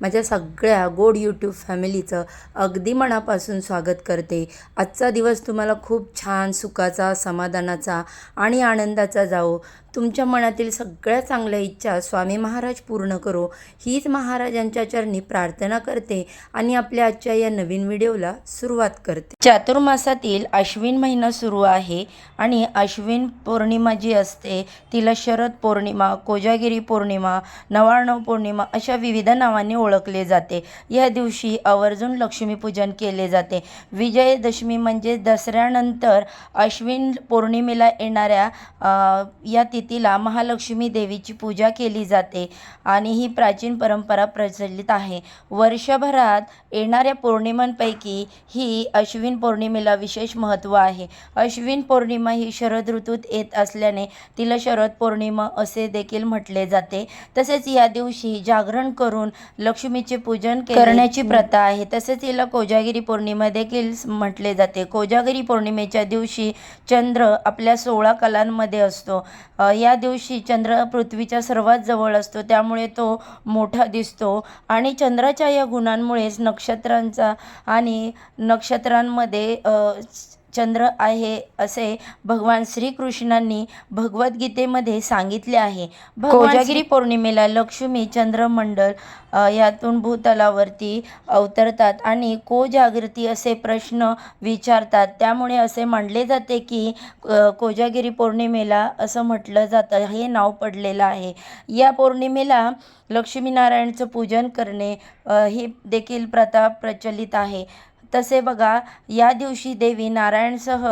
माझ्या सगळ्या गोड यूट्यूब फॅमिलीचं अगदी मनापासून स्वागत करते. आजचा दिवस तुम्हाला खूप छान सुखाचा समाधानाचा आणि आनंदाचा जाओ तुमच्या मनातील सगळ्या चांगल्या इच्छा स्वामी महाराज पूर्ण करो. हीच महाराजांच्या चरणी प्रार्थना करते आणि आपल्या आजच्या या नवीन व्हिडिओला सुरुवात करते. चातुर्मासातील अश्विन महिना सुरू आहे आणि अश्विन पौर्णिमा जी असते तिला शरद पौर्णिमा कोजागिरी पौर्णिमा नवाणव पौर्णिमा अशा विविध नावांनी ओळखले जाते. या दिवशी आवर्जून लक्ष्मीपूजन केले जाते. विजयदशमी म्हणजे दसऱ्यानंतर अश्विन पौर्णिमेला येणाऱ्या या तिथीला महालक्ष्मी देवीची पूजा केली जाते आणि ही प्राचीन परंपरा प्रचलित आहे. वर्षभरात येणाऱ्या पौर्णिमांपैकी ही अश्विन पौर्णिमेला विशेष महत्त्व आहे. अश्विन पौर्णिमा ही शरद ऋतूत येत असल्याने तिला शरद पौर्णिमा असे देखील म्हटले जाते. तसेच या दिवशी जागरण करून लक्ष्मीचे पूजन करण्याची प्रथा आहे. तसेच हिला कोजागिरी पौर्णिमा देखील म्हटले जाते. कोजागिरी पौर्णिमेच्या दिवशी चंद्र आपल्या सोळा कलांमध्ये असतो. या दिवशी चंद्र पृथ्वीच्या सर्वात जवळ असतो. त्यामुळे तो मोठा दिसतो. आणि चंद्राच्या या गुणांमुळेच नक्षत्रांचा आणि नक्षत्रांमध्ये चंद्र आहे असे भगवान श्रीकृष्णांनी भगवद्गीतेमध्ये सांगितले आहे. कोजागिरी पौर्णिमेला लक्ष्मी चंद्रमंडल यातून भूतलावरती अवतरतात आणि कोजागृती असे प्रश्न विचारतात. त्यामुळे असे मानले जाते की कोजागिरी पौर्णिमेला असं म्हटलं जातं हे नाव पडलेलं आहे. या पौर्णिमेला लक्ष्मीनारायणचं पूजन करणे ही देखील प्रथा प्रचलित आहे. तसे बघा या दिवशी देवी नारायणसह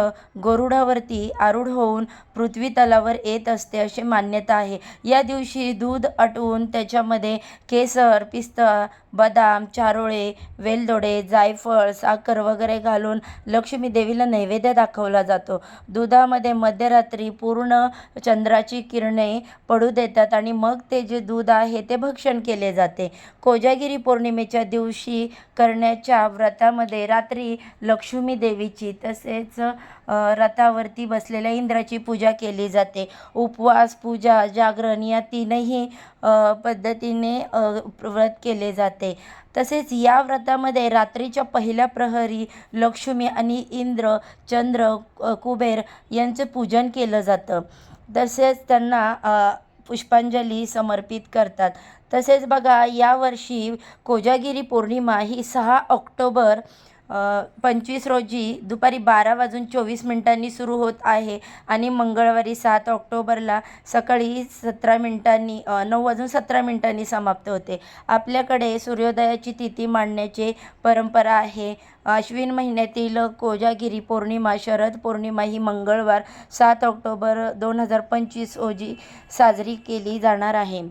गरुडावरती आरूढ होऊन पृथ्वी तलावर येत असते अशी मान्यता आहे. या दिवशी दूध आटवून त्याच्यामध्ये केसर पिस्ता बदाम चारोळे वेलदोडे जायफळ साखर वगैरे घालून लक्ष्मी देवीला नैवेद्य दाखवला जातो. दुधामध्ये मध्यरात्री पूर्ण चंद्राची किरणे पडू देतात आणि मग ते जे दूध आहे ते भक्षण केले जाते. कोजागिरी पौर्णिमेच्या दिवशी करण्याच्या व्रतामध्ये रात्री लक्ष्मी देवीची तसेच रथावरती बसलेल्या इंद्राची पूजा केली जाते. उपवास पूजा जागरण या तीनही पद्धतीने व्रत केले जाते. तसेच या व्रतामध्ये रात्रीच्या पहिल्या प्रहरी लक्ष्मी आणि इंद्र चंद्र कुबेर यांचे पूजन केलं जातं. तसेच त्यांना पुष्पांजली समर्पित करतात. तसेच बघा यावर्षी कोजागिरी पौर्णिमा ही सहा ऑक्टोबर पंचवीस रोजी दुपारी बारा वाजून चोवीस मिनिटांनी सुरू होत आहे आणि मंगळवारी सात ऑक्टोबरला सकाळी सतरा मिनिटांनी नऊ वाजून सतरा मिनिटांनी समाप्त होते. आपल्याकडे सूर्योदयाची तिथी मांडण्याची परंपरा आहे. अश्विन महिन्यातील कोजागिरी पौर्णिमा शरद पौर्णिमा ही मंगळवार सात ऑक्टोबर दोन हजार पंचवीस रोजी साजरी केली जाणार आहे.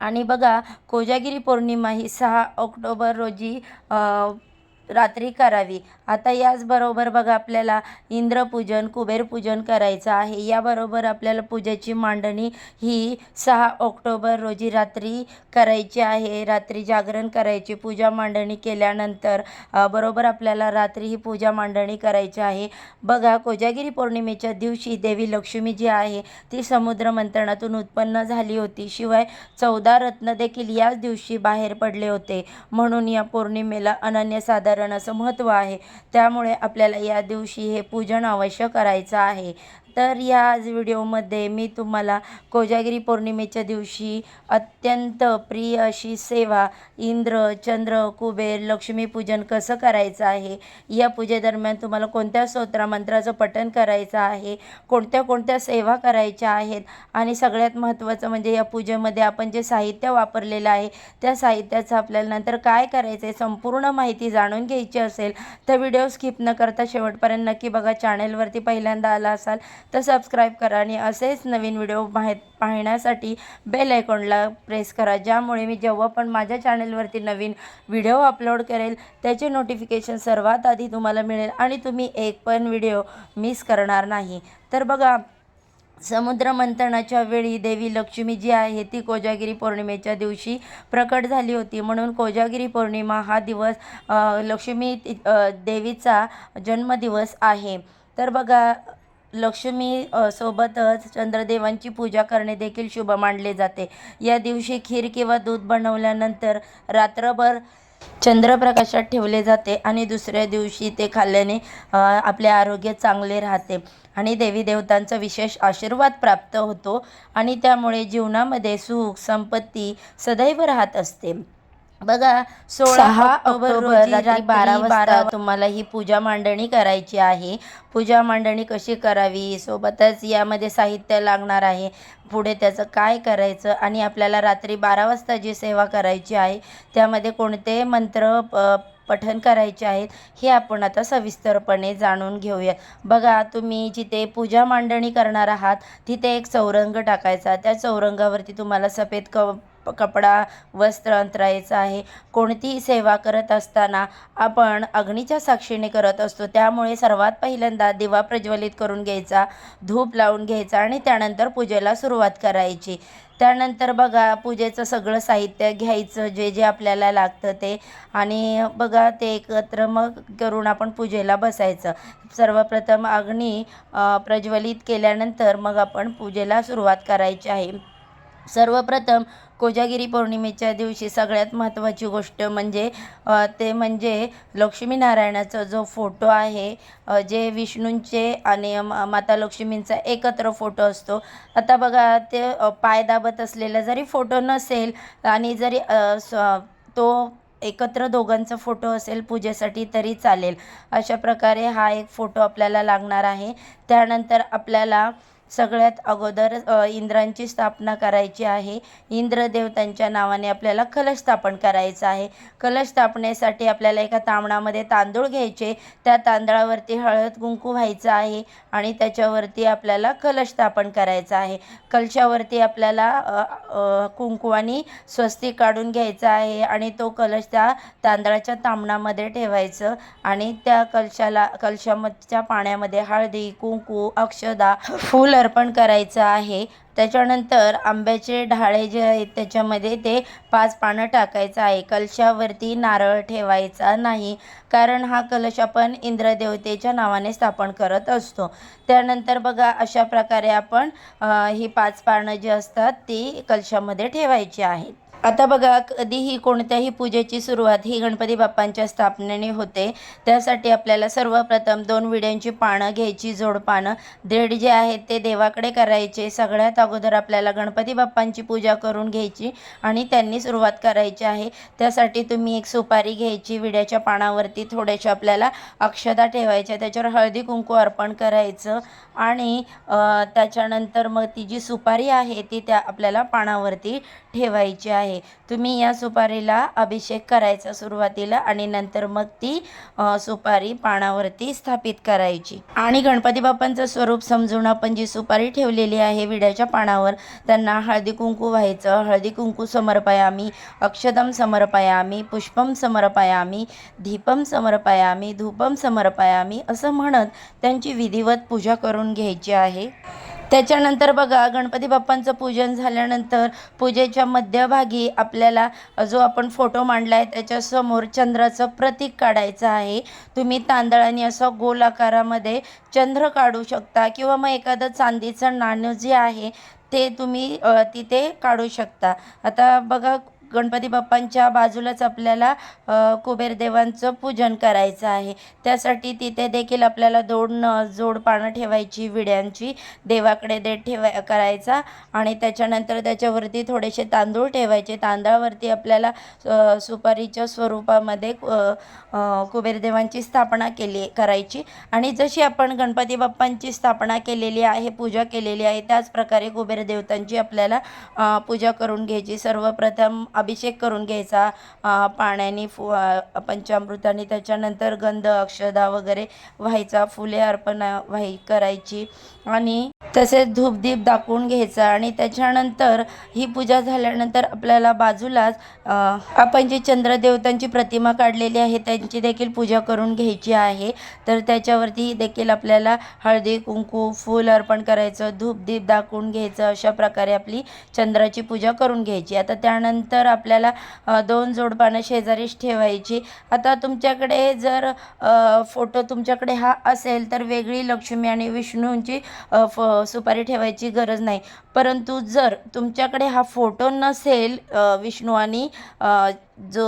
आणि बघा कोजागिरी पौर्णिमा ही सहा ऑक्टोबर रोजी रात्री करावी. आता याचबरोबर बघा आपल्याला इंद्रपूजन कुबेरपूजन करायचं आहे. याबरोबर आपल्याला पूजेची मांडणी ही सहा ऑक्टोबर रोजी रात्री करायची आहे. रात्री जागरण करायची पूजा मांडणी केल्यानंतर बरोबर आपल्याला रात्री ही पूजा मांडणी करायची आहे. बघा कोजागिरी पौर्णिमेच्या दिवशी देवी लक्ष्मी जी आहे ती समुद्र मंथनातून उत्पन्न झाली होती. शिवाय चौदा रत्न देखील याच दिवशी बाहेर पडले होते. म्हणून या पौर्णिमेला अनन्यसाधारण असं महत्त्व आहे. त्यामुळे आपल्याला या दिवशी हे पूजन अवश्य करायचं आहे. तर या आज व्हिडिओमध्ये मी तुम्हाला कोजागिरी पौर्णिमेच्या दिवशी अत्यंत प्रिय अशी सेवा इंद्र चंद्र कुबेर लक्ष्मीपूजन कसं करायचं आहे? या पूजेदरम्यान तुम्हाला कोणत्या स्तोत्र मंत्राचं पठण करायचं आहे? कोणत्या कोणत्या सेवा करायच्या आहेत? आणि सगळ्यात महत्त्वाचं म्हणजे या पूजेमध्ये आपण जे साहित्य वापरलेलं आहे त्या साहित्याचं आपल्याला नंतर काय करायचं आहे संपूर्ण माहिती जाणून घ्यायची असेल तर व्हिडिओ स्किप न करता शेवटपर्यंत नक्की बघा. चॅनेलवरती पहिल्यांदा आला असाल तर सबस्क्राईब करा आणि असेच नवीन व्हिडिओ माहीत पाहण्यासाठी बेल आयकॉनला प्रेस करा. ज्यामुळे मी जेव्हा पण माझ्या चॅनेलवरती नवीन व्हिडिओ अपलोड करेल त्याचे नोटिफिकेशन सर्वात आधी तुम्हाला मिळेल आणि तुम्ही एक पण व्हिडिओ मिस करणार नाही. तर बघा समुद्र मंथनाच्या वेळी देवी लक्ष्मी जी आहे ती कोजागिरी पौर्णिमेच्या दिवशी प्रकट झाली होती. म्हणून कोजागिरी पौर्णिमा हा दिवस लक्ष्मी ति- देवीचा जन्मदिवस आहे. तर बघा लक्ष्मी सोबतच चंद्रदेवांची पूजा करणे देखील शुभ मानले जाते. या दिवशी खीर किंवा दूध बनवल्यानंतर रात्रभर चंद्रप्रकाशात ठेवले जाते आणि दुसऱ्या दिवशी ते खाल्ल्याने आपले आरोग्य चांगले राहते आणि देवी देवतांचा विशेष आशीर्वाद प्राप्त होतो आणि त्यामुळे जीवनामध्ये सुख संपत्ती सदैव राहत असते. बघा सोळा ऑक्टोबर रोजी रात्री बारा वाजता तुम्हाला ही पूजा मांडणी करायची आहे. पूजा मांडणी कशी करावी? सोबतच यामध्ये साहित्य लागणार आहे. पुढे त्याचं काय करायचं? आणि आपल्याला रात्री बारा वाजता जी सेवा करायची आहे त्यामध्ये कोणते मंत्र प पठण करायचे आहेत हे आपण आता सविस्तरपणे जाणून घेऊया बघा तुम्ही जिथे पूजा मांडणी करणार आहात तिथे एक चौरंग टाकायचा. त्या चौरंगावरती तुम्हाला सफेद क कपडा वस्त्र अंतरायचं आहे. कोणतीही सेवा करत असताना आपण अग्नीच्या साक्षीने करत असतो. त्यामुळे सर्वात पहिल्यांदा दिवा प्रज्वलित करून घ्यायचा धूप लावून घ्यायचा आणि त्यानंतर पूजेला सुरुवात करायची. त्यानंतर बघा पूजेचं सगळं साहित्य घ्यायचं जे जे आपल्याला लागतं ते. आणि बघा ते एकत्र मग करून आपण पूजेला बसायचं. सर्वप्रथम अग्नी प्रज्वलित केल्यानंतर मग आपण पूजेला सुरुवात करायची आहे. सर्वप्रथम कोजागिरी पौर्णिमेच्या दिवशी सगळ्यात महत्त्वाची गोष्ट म्हणजे ते म्हणजे लक्ष्मीनारायणाचा जो फोटो आहे जे विष्णूंचे आणि म- माता लक्ष्मींचा एकत्र फोटो असतो. आता बघा ते पाय दाबत असलेला जरी फोटो नसेल आणि जरी स- तो एकत्र दोघांचा फोटो असेल पूजेसाठी तरी चालेल. अशा प्रकारे हा एक फोटो आपल्याला लागणार आहे. त्यानंतर आपल्याला सगळ्यात अगोदर इंद्रांची स्थापना करायची आहे. इंद्रदेवतांच्या नावाने आपल्याला कलश स्थापन करायचं आहे. कलश स्थापनेसाठी आपल्याला एका तांबणामध्ये तांदूळ घ्यायचे. त्या तांदळावरती हळद कुंकू व्हायचं आहे आणि त्याच्यावरती आपल्याला कलश स्थापन करायचा आहे. कलशावरती आपल्याला कुंकू आणि स्वस्ती काढून घ्यायचं आहे आणि तो कलश त्या तांदळाच्या तांबणामध्ये ठेवायचं आणि त्या कलशाला कलशाच्या पाण्यामध्ये हळदी कुंकू अक्षदा फूल अर्पण करायचं आहे. त्याच्यानंतर आंब्याचे ढाळे जे आहेत त्याच्यामध्ये ते पाच पानं टाकायचं आहे. कलशावरती नारळ ठेवायचा नाही कारण हा कलश आपण इंद्रदेवतेच्या नावाने स्थापन करत असतो. त्यानंतर बघा अशा प्रकारे आपण ही पाच पानं जी असतात ती कलशामध्ये ठेवायची आहेत. आता बघा कधीही कोणत्याही पूजेची सुरुवात ही गणपती बाप्पांच्या स्थापनेने होते. त्यासाठी आपल्याला सर्वप्रथम दोन विड्यांची पानं घ्यायची जोडपानं. देड जे आहेत ते देवाकडे करायचे. सगळ्यात अगोदर आपल्याला गणपती बाप्पांची पूजा करून घ्यायची आणि त्यांनी सुरुवात करायची आहे. त्यासाठी तुम्ही एक सुपारी घ्यायची विड्याच्या पानावरती थोड्याशा आपल्याला अक्षता ठेवायच्या त्याच्यावर हळदी कुंकू अर्पण करायचं आणि त्याच्यानंतर मग ती जी सुपारी आहे ती त्या आपल्याला पानावरती ठेवायची आहे. तुम्ही या सुपारीला अभिषेक करायचा सुरुवातीला आणि नंतर मग ती सुपारी पानावरती स्थापित करायची. आणि गणपती बाप्पांचं स्वरूप समजून आपण जी सुपारी ठेवलेली आहे विड्याच्या पानावर त्यांना हळदी कुंकू व्हायचं. हळदी कुंकू समर्पयामी अक्षदम समर्पयामी पुष्पम समर्पयामी दीपम समर्पयामी धूपम समर्पयामी असं म्हणत त्यांची विधिवत पूजा करून घ्यायची आहे. त्याच्यानंतर बघा गणपती बाप्पांचं पूजन झाल्यानंतर पूजेच्या मध्यभागी आपल्याला जो आपण फोटो मांडला आहे त्याच्यासमोर चंद्राचं प्रतीक काढायचं आहे. तुम्ही तांदळाने असं गोल आकारामध्ये चंद्र काढू शकता किंवा मग एखादं चांदीचं नाणं जे आहे ते तुम्ही तिथे काढू शकता. आता बघा गणपती बाप्पांच्या बाजूलाच आपल्याला कुबेर कुबेरदेवांचं पूजन करायचं आहे. त्यासाठी तिथे देखील आपल्याला दोन न जोड पानं ठेवायची विड्यांची. देवाकडे देठ ठेवा करायचा आणि त्याच्यानंतर त्याच्यावरती थोडेसे तांदूळ ठेवायचे. तांदळावरती आपल्याला सुपारीच्या स्वरूपामध्ये अ, कुबेरदेवांची स्थापना केली करायची. आणि जशी आपण गणपती बाप्पांची स्थापना केलेली आहे पूजा केलेली आहे त्याचप्रकारे कुबेर कुबेरदेवतांची आपल्याला पूजा करून घ्यायची. सर्वप्रथम अभिषेक करून घ्यायचा पाण्याने फु पंचामृताने त्याच्यानंतर गंध अक्षदा वगैरे व्हायचा फुले अर्पण व्हाय करायची. आणि तसेच धूपदीप दाखवून घ्यायचा आणि त्याच्यानंतर ही पूजा झाल्यानंतर आपल्याला बाजूलाच आपण जी चंद्रदेवतांची प्रतिमा काढलेली आहे. त्यांची देखील पूजा करून घ्यायची आहे. तर त्याच्यावरती देखील आपल्याला हळदी कुंकू फूल अर्पण करायचं धूपदीप दाखवून घ्यायचं अशा प्रकारे आपली चंद्राची पूजा करून घ्यायची. आता त्यानंतर त्यानंतर आपल्याला दोन जोडपानं शेजारीच ठेवायची. आता तुमच्याकडे जर फोटो तुमच्याकडे हा असेल तर वेगळी लक्ष्मी आणि विष्णूंची फ सुपारी ठेवायची गरज नाही. परंतु जर तुमच्याकडे हा फोटो नसेल विष्णू आणि जो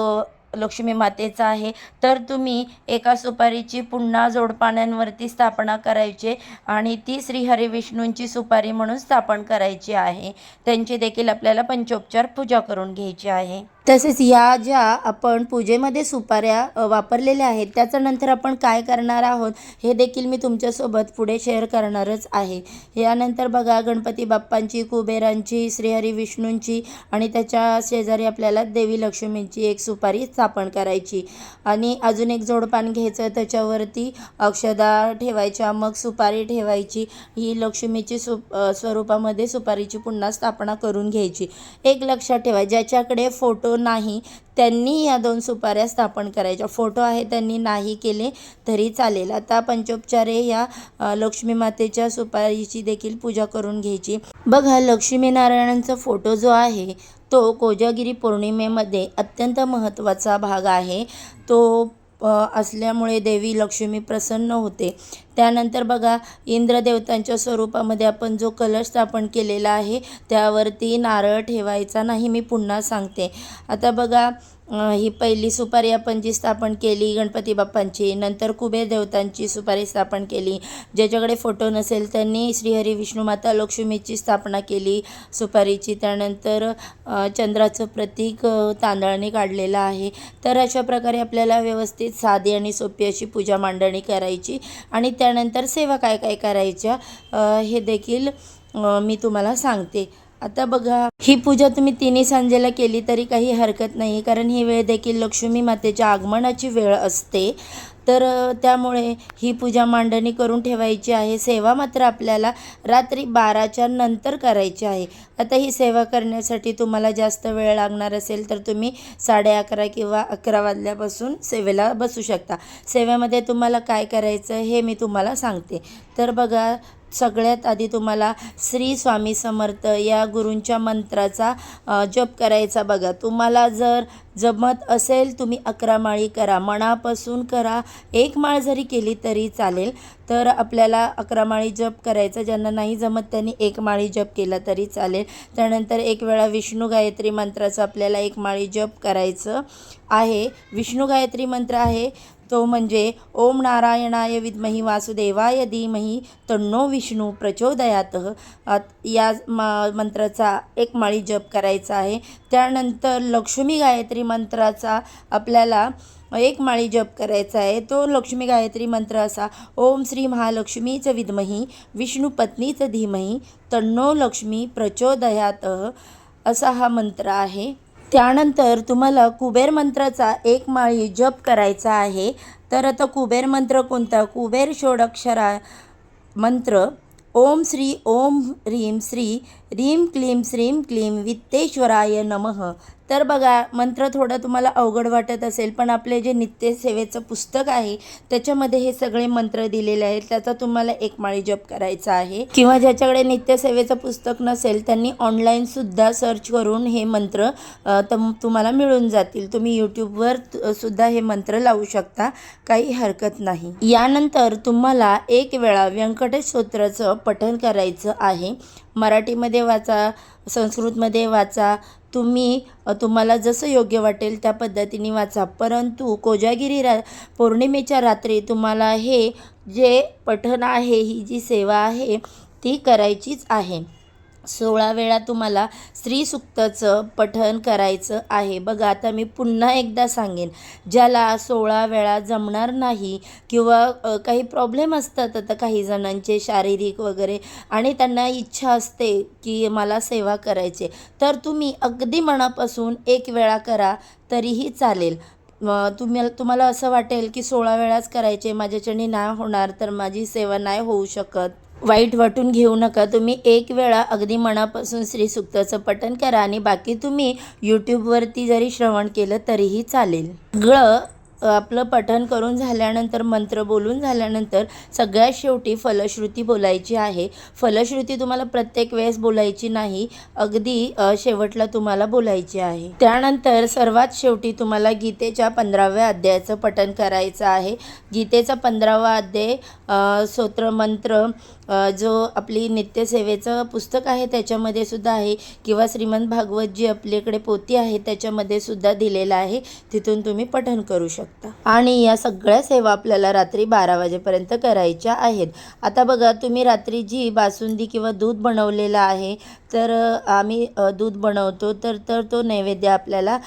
लक्ष्मी मातेचा आहे. तर तुम्ही एका सुपारीची पुन्हा जोडपाण्यांवरती स्थापना करायची आणि ती श्रीहरी विष्णूंची सुपारी म्हणून स्थापन करायची आहे. त्यांची देखील आपल्याला पंचोपचार पूजा करून घ्यायची आहे. तसेच या ज्या आपण पूजेमध्ये सुपाऱ्या वापरलेल्या आहेत त्याचं नंतर आपण काय करणार आहोत हे देखील मी तुमच्यासोबत पुढे शेअर करणारच आहे. यानंतर बघा गणपती बाप्पांची कुबेरांची श्रीहरी विष्णूंची आणि त्याच्या शेजारी आपल्याला देवी लक्ष्मींची एक सुपारी स्थापन करायची. आणि अजून एक जोडपान घ्यायचं त्याच्यावरती अक्षदा ठेवायच्या मग सुपारी ठेवायची. ही लक्ष्मीची सु स्वरूपामध्ये सुपारीची पुन्हा स्थापना करून घ्यायची. एक लक्षात ठेवा ज्याच्याकडे फोटो नाही. त्यांनी या दोन सुपाऱ्या स्थापन करायच्या. फोटो आहे त्यांनी नाही केले तरी चालेल. आता पंचोपचारे या लक्ष्मी मातेच्या सुपारीची देखील पूजा करून घ्यायची. बघा लक्ष्मीनारायणांचा फोटो जो आहे तो कोजागिरी पौर्णिमेमध्ये अत्यंत महत्त्वाचा भाग आहे. तो असल्यामुळे देवी लक्ष्मी प्रसन्न होते. त्यानंतर बघा इंद्रदेवतांच्या स्वरूपामध्ये आपण जो कलश स्थापन केलेला आहे त्यावरती नारळ ठेवायचा नाही मी पुन्हा सांगते. आता बघा ही पहिली सुपारी आपण जी स्थापन केली गणपती बाप्पांची नंतर कुबेर देवतांची सुपारी स्थापन केली. ज्याच्याकडे फोटो नसेल त्यांनी श्रीहरी विष्णुमाता लक्ष्मीची स्थापना केली सुपारीची. त्यानंतर चंद्राचं प्रतीक तांदळाने काढलेलं आहे. तर अशा प्रकारे आपल्याला व्यवस्थित साधी आणि सोपी अशी पूजा मांडणी करायची. आणि त्यानंतर सेवा काय काय करायच्या हे देखील मी तुम्हाला सांगते. आता बघा ही पूजा तुम्ही तिन्ही सांजेला केली तरी काही हरकत नाही कारण ही वेळ देखील लक्ष्मी मातेच्या आगमनाची वेळ असते. तर त्यामुळे ही पूजा मांडणी करून ठेवायची आहे. सेवा मात्र आपल्याला रात्री बाराच्या नंतर करायची आहे. आता ही सेवा करण्यासाठी तुम्हाला जास्त वेळ लागणार असेल तर तुम्ही साडे अकरा किंवा अकरा वाजल्यापासून सेवेला बसू शकता. सेवेमध्ये तुम्हाला काय करायचं हे मी तुम्हाला सांगते. तर बघा सगळ्यात आधी तुम्हाला श्री स्वामी समर्थ या गुरूंच्या मंत्राचा जप करायचा बघा. तुम्हाला जर जमत असेल तुम्ही अकरा माळी करा. मनापासून करा. एक माळ जरी केली तरी चालेल. तर आपल्याला अकरा माळी जप करायचा ज्यांना नाही जमत त्यांनी एक माळी जप केला तरी चालेल. त्यानंतर एक वेळा विष्णू गायत्री मंत्राचं आपल्याला एक माळी जप करायचं आहे. विष्णू गायत्री मंत्र आहे तो म्हणजे ओम नारायणाय विद्मही वासुदेवाय धीमही तन्नो विष्णू प्रचोदयात. या मंत्राचा एक माळी जप करायचा आहे. त्यानंतर लक्ष्मी गायत्री मंत्राचा आपल्याला एक माळी जप करायचा आहे. तो लक्ष्मी गायत्री मंत्र असा ओम श्री महालक्ष्मीच विद्मही विष्णू पत्नीच धीमही तन्नो लक्ष्मी प्रचोदयात असा हा मंत्र आहे. त्यानंतर तुम्हाला कुबेर मंत्राचा एक माळी जप करायचा आहे. तर आता कुबेर मंत्र कोणता? कुबेर षोडक्षरा मंत्र. ओम श्री ओम ह्रीं श्री रीम क्लीम श्रीम क्लीम वित्तेश्वराय नमः. तर बघा मंत्र थोडं तुम्हाला अवघड वाटत असेल पण आपले जे नित्यसेवेचं पुस्तक आहे त्याच्यामध्ये हे सगळे मंत्र दिलेले आहेत. त्याचा तुम्हाला एक माळी जप करायचा आहे. किंवा ज्याच्याकडे नित्यसेवेचं पुस्तक नसेल त्यांनी ऑनलाईन सुद्धा सर्च करून हे मंत्र तम तुम्हाला मिळून जातील. तुम्ही यूट्यूबवर सुद्धा हे मंत्र लावू शकता. काही हरकत नाही. यानंतर तुम्हाला एक वेळा व्यंकटेश स्तोत्राचं पठण करायचं आहे. मराठीमध्ये वाचा संस्कृतमध्ये वाचा. तुम्ही तुम्हाला जसं योग्य वाटेल त्या पद्धतीने वाचा. परंतु कोजागिरी रा पौर्णिमेच्या रात्री तुम्हाला हे जे पठण आहे ही जी सेवा आहे ती करायचीच आहे. सोळा वेळा तुम्हाला स्त्रीसुक्ताचं पठण करायचं आहे. बघा आता मी पुन्हा एकदा सांगेन. ज्याला सोळा वेळा जमणार नाही किंवा काही प्रॉब्लेम असतात आता काही जणांचे शारीरिक वगैरे आणि त्यांना इच्छा असते की मला सेवा करायची. तर तुम्ही अगदी मनापासून एक वेळा करा तरीही चालेल. तुम्ही तुम्हाला असं वाटेल की सोळा वेळाच करायचे माझ्याच्याने नाही होणार तर माझी सेवा नाही होऊ शकत. वाईट वाटून घेऊ नका. तुम्ही एक वेळा अगदी मनापासून श्री सुक्ताचं करा आणि बाकी तुम्ही यूट्यूबवरती जरी श्रवण केलं तरीही चालेल. सगळं आपलं पठन करून झाल्यानंतर मंत्र बोलून झाल्यानंतर सगळ्यात शेवटी फलश्रुती बोलायची आहे. फलश्रुती तुम्हाला प्रत्येक वेळेस बोलायची नाही अगदी शेवटला तुम्हाला बोलायची आहे. त्यानंतर सर्वात शेवटी तुम्हाला गीतेच्या पंधराव्या अध्यायाचं पठन करायचं आहे. गीतेचा पंधरावा अध्याय स्तोत्रमंत्र मंत्र जो आपली नित्यसेवेचं पुस्तक आहे त्याच्यामध्ये सुद्धा आहे. किंवा श्रीमंत भागवत जी आपल्याकडे पोती आहे त्याच्यामध्ये सुद्धा दिलेलं आहे. तिथून तुम्ही पठण करू शकता. आणि या सगळ्या सेवा आपल्याला रात्री बारा वाजेपर्यंत करायच्या आहेत. आता बघा तुम्ही रात्री जी बासुंदी किंवा दूध बनवलेलं आहे तर आम्ही दूध बनवतो तर तर तो नैवेद्य आपल्याला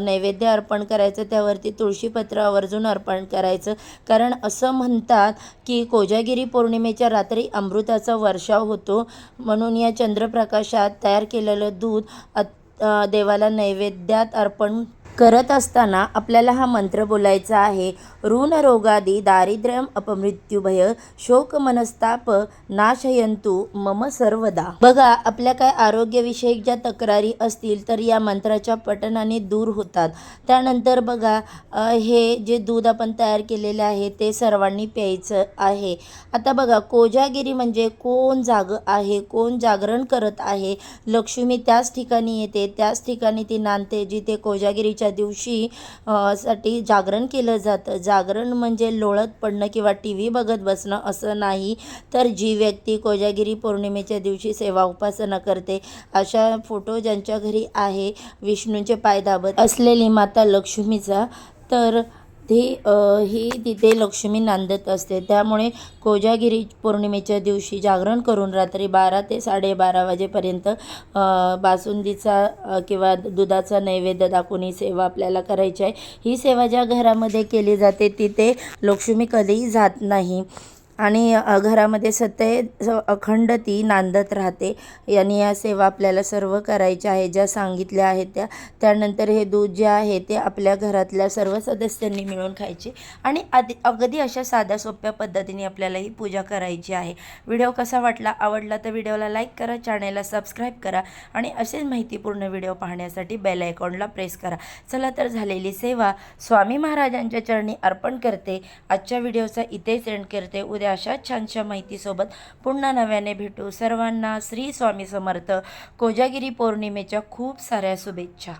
नैवेद्य अर्पण करायचं. त्यावरती तुळशीपत्र आवर्जून अर्पण करायचं. कारण असं म्हणतात की कोजागिरी पौर्णिमेच्या रात्री अमृताचा वर्षाव होतो म्हणून या चंद्रप्रकाशात तयार केलेलं दूध अत- अ, देवाला नैवेद्यात अर्पण करत असताना आपल्याला हा मंत्र बोलायचा आहे. ऋण रोगादी दारिद्र्यम अपमृत्यूभय शोक मनस्ताप नाशयंतु मम सर्वदा. बघा आपल्या काय आरोग्यविषयक ज्या तक्रारी असतील तर या मंत्राच्या पठणाने दूर होतात. त्यानंतर बघा हे जे दूध आपण तयार केलेले आहे ते सर्वांनी प्यायचं आहे. आता बघा कोजागिरी म्हणजे कोण जाग आहे कोण जागरण करत आहे? लक्ष्मी त्याच ठिकाणी येते त्याच ठिकाणी ती नांदते जिथे कोजागिरीच्या दिवशी साठी जागरण केलं जातं. जागरण म्हणजे लोळत पडणं किंवा टी व्ही बघत बसणं असं नाही तर जी व्यक्ती कोजागिरी पौर्णिमेच्या दिवशी सेवा उपासना करते अशा फोटो ज्यांच्या घरी आहे विष्णूंचे पाय दाबत असलेली माता लक्ष्मीचा तर ती ही तिथे लक्ष्मी नांदत असते. त्यामुळे कोजागिरी पौर्णिमेच्या दिवशी जागरण करून रात्री बारा ते साडेबारा वाजेपर्यंत बासुंदीचा किंवा दुधाचा नैवेद्य दाखवून ही सेवा आपल्याला करायची आहे. ही सेवा ज्या घरामध्ये केली जाते तिथे लक्ष्मी कधीही जात नाही. आणि घरामध्ये सतय अखंड ती नांदत राहते. आणि या सेवा आपल्याला सर्व करायच्या आहे ज्या सांगितल्या आहेत त्या. त्यानंतर हे दूध जे आहे ते आपल्या घरातल्या सर्व सदस्यांनी मिळून खायचे आणि आधी अगदी अशा साध्या सोप्या पद्धतीने आपल्याला ही पूजा करायची आहे. व्हिडिओ कसा वाटला आवडला तर व्हिडिओला लाईक करा चॅनेलला सबस्क्राईब करा आणि असेच माहितीपूर्ण व्हिडिओ पाहण्यासाठी बेल आयकॉनला प्रेस करा. चला तर झालेली सेवा स्वामी महाराजांच्या चरणी अर्पण करते. आजच्या व्हिडिओचा इथेच एंड करते. उद्या अशाच छानशा माहितीसोबत पुन्हा नव्याने भेटू. सर्वांना श्री स्वामी समर्थ. कोजागिरी पौर्णिमेच्या खूप साऱ्या शुभेच्छा.